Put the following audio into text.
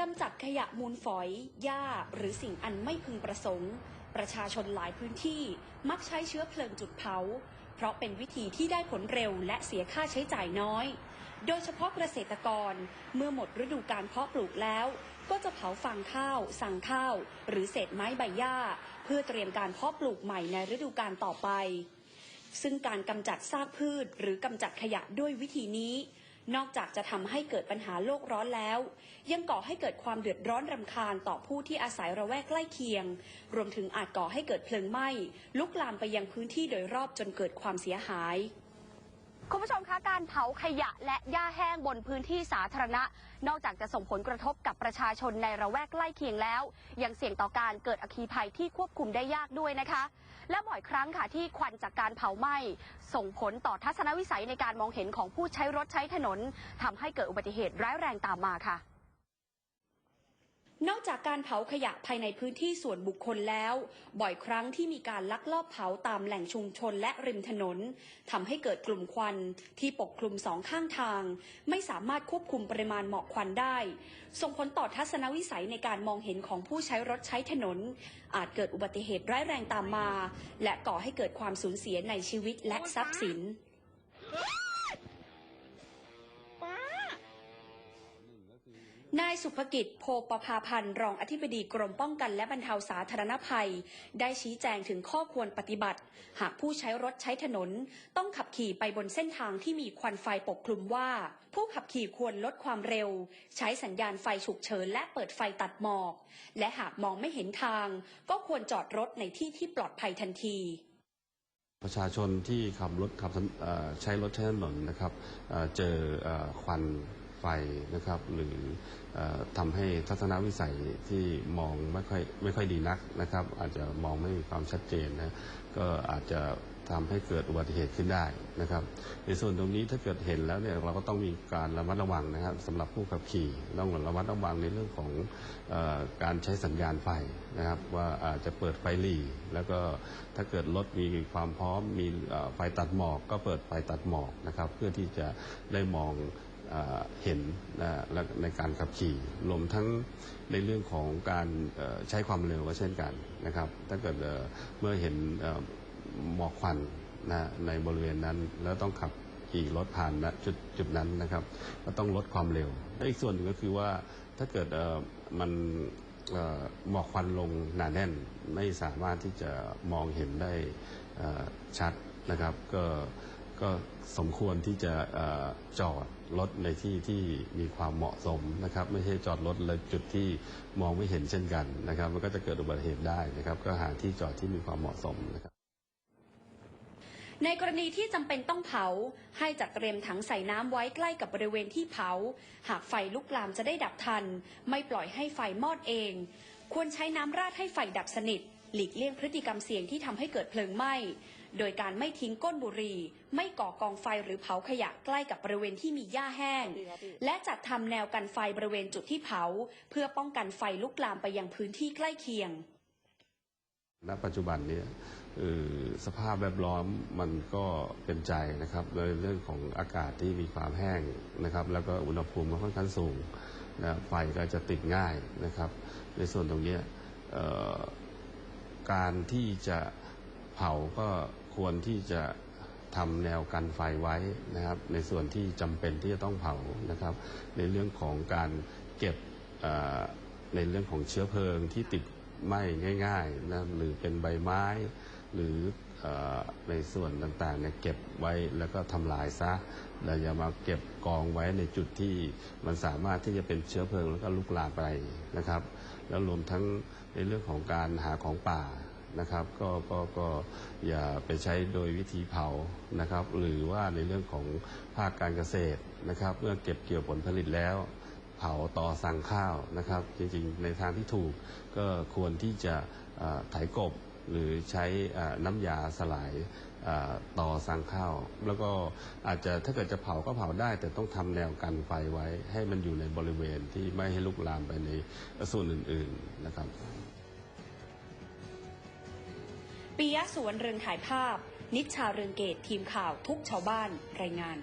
กำจัดขยะมูลฝอย หญ้า หรือสิ่งอันไม่พึงประสงค์ ประชาชนหลายพื้นที่มักใช้เชื้อเพลิงจุดเผา เพราะเป็นวิธีที่ได้ผลเร็วและเสียค่าใช้จ่ายน้อย โดยเฉพาะเกษตรกรเมื่อหมดฤดูการเพาะปลูกแล้ว ก็จะเผาฟางข้าว สั่งข้าว หรือเศษไม้ใบหญ้า เพื่อเตรียมการเพาะปลูกใหม่ในฤดูการต่อไป ซึ่งการกำจัดซากพืช หรือกำจัดขยะด้วยวิธีนี้ นอกจากจะทำให้เกิดปัญหาโลกร้อนแล้ว ยังก่อให้เกิดความเดือดร้อนรำคาญต่อผู้ที่อาศัยระแวกใกล้เคียง รวมถึงอาจก่อให้เกิดเพลิงไหม้ลุกลามไปยังพื้นที่โดยรอบจนเกิดความเสียหาย คุณผู้ชมคะการเผาขยะและหญ้าแห้งบนพื้นที่สาธารณะ นอกจากจะส่งผลกระทบกับประชาชนในระแวกใกล้เคียงแล้ว ยังเสี่ยงต่อการเกิดอัคคีภัยที่ควบคุมได้ยากด้วยนะคะ และบ่อยครั้งค่ะที่ควันจากการเผาไหม้ส่งผลต่อทัศนวิสัยในการมองเห็นของผู้ใช้รถใช้ถนนทำให้เกิดอุบัติเหตุร้ายแรงตามมาค่ะ นอกจากการเผาขยะภายในพื้นที่ส่วนบุคคลแล้ว บ่อยครั้งที่มีการลักลอบเผาตามแหล่งชุมชนและริมถนนทำให้เกิดกลุ่มควันที่ปกคลุมสองข้างทาง ไม่สามารถควบคุมปริมาณหมอกควันได้ ส่งผลต่อทัศนวิสัยในการมองเห็นของผู้ใช้รถใช้ถนน อาจเกิดอุบัติเหตุร้ายแรงตามมา และก่อให้เกิดความสูญเสียในชีวิตและทรัพย์สิน นายสุภกิจโพประภาพันธ์รองอธิบดีกรมป้องกันและบรรเทาสาธารณภัย ได้ชี้แจงถึงข้อควรปฏิบัติ หากผู้ใช้รถใช้ถนน ต้องขับขี่ไปบนเส้นทางที่มีควันไฟปกคลุมว่า ผู้ขับขี่ควรลดความเร็ว ใช้สัญญาณไฟฉุกเฉินและเปิดไฟตัดหมอก และหากมองไม่เห็นทาง ก็ควรจอดรถในที่ที่ปลอดภัยทันทีประชาชนที่ขับรถขับใช้รถใช้ถนนนะครับเจอควัน ไฟนะครับหรืออ่อทำให้ทัศนวิสัยที่มองไม่ค่อยไม่ค่อยดีนักนะครับ อาจจะมองไม่มีความชัดเจนนะก็อาจจะทำให้เกิดอุบัติเหตุขึ้นได้นะครับ ในส่วนตรงนี้ถ้าเกิดเห็นแล้วเนี่ยเราก็ต้องมีการระมัดระวังนะครับสำหรับผู้ขับขี่ต้องระมัดระวังในเรื่องของอการใช้สัญญาณไฟนะครับ ว่าอาจจะเปิดไฟหลีแล้วก็ถ้าเกิดรถมีความพร้อมมีไฟตัดหมอก ก็เปิดไฟตัดหมอกนะครับ เพื่อที่จะได้มอง เห็นนะและในการขับขี่รวมทั้งในเรื่องของการใช้ความเร็วก็เช่นกันนะครับ ถ้าเกิดเมื่อเห็นหมอกควันนะในบริเวณนั้น แล้วต้องขับขี่รถผ่านณจุดจุดนั้นนะครับ ก็ต้องลดความเร็วและอีกส่วนหนึ่งก็คือว่าถ้าเกิดมันหมอกควันลงหนาแน่นไม่สามารถที่จะมองเห็นได้ชัดนะครับ ก็ ก็สมควรที่จะอจอดรถในที่ที่มีความเหมาะสมนะครับ ไม่ใช่จอดรถเลยจุดที่มองไม่เห็นเช่นกันนะครับ มันก็จะเกิดอุบัติเหตุได้นะครับ ก็หาที่จอดที่มีความเหมาะสมนะครับ ในกรณีที่จำเป็นต้องเผา ให้จัดเตรียมถังใส่น้ำไว้ใกล้กับบริเวณที่เผา หากไฟลุกลามจะได้ดับทัน ไม่ปล่อยให้ไฟมอดเอง ควรใช้น้ำราดให้ไฟดับสนิท หลีกเลี่ยงพฤติกรรมเสี่ยงที่ทำให้เกิดเพลิงไหม้ โดยการไม่ทิ้งก้นบุหรี่ ไม่ก่อกองไฟหรือเผาขยะใกล้กับบริเวณที่มีหญ้าแห้ง และจัดทำแนวกันไฟบริเวณจุดที่เผา เพื่อป้องกันไฟลุกลามไปยังพื้นที่ใกล้เคียง ณ ปัจจุบันเนี้เอ่อสภาพแวดล้อมมันก็เป็นใจนะครับในเรื่องของอากาศที่มีความแห้งนะครับ แล้วก็อุณหภูมิค่อนข้างสูงนะไฟก็จะติดง่ายนะครับ ในส่วนตรงนี้ การที่จะเผาก็ควรที่จะทำแนวกันไฟไว้นะครับ ในส่วนที่จำเป็นที่จะต้องเผานะครับ ในเรื่องของการเก็บในเรื่องของเชื้อเพลิงที่ติดไหม้ง่ายๆนะหรือเป็นใบไม้ หรืออในส่วนต่างๆเนี่ยเก็บไว้แล้วก็ทำลายซะเราอย่ามาเก็บกองไว้ในจุดที่มันสามารถที่จะเป็นเชื้อเพลิงแล้วก็ลุกลามไปนะครับ แล้วรวมทั้งในเรื่องของการหาของป่านะครับก็ก็ก็อย่าไปใช้โดยวิธีเผานะครับ หรือว่าในเรื่องของภาคการเกษตรนะครับ เมื่อเก็บเกี่ยวผลผลิตแล้ว เผาต่อสั่งข้าวนะครับ จริงๆ ในทางที่ถูกก็ควรที่จะเอ่อไถกบ หรือใช้น้ำยาสลายต่อสังข้าว แล้วก็อาจจะถ้าเกิดจะเผาก็เผาได้ แต่ต้องทำแนวกันไฟไว้ ให้มันอยู่ในบริเวณที่ไม่ให้ลุกลามไปในส่วนอื่น ๆนะครับปิยะสวนเรืองถ่ายภาพ นิชชาเรืองเกตทีมข่าวทุกชาวบ้านรายงาน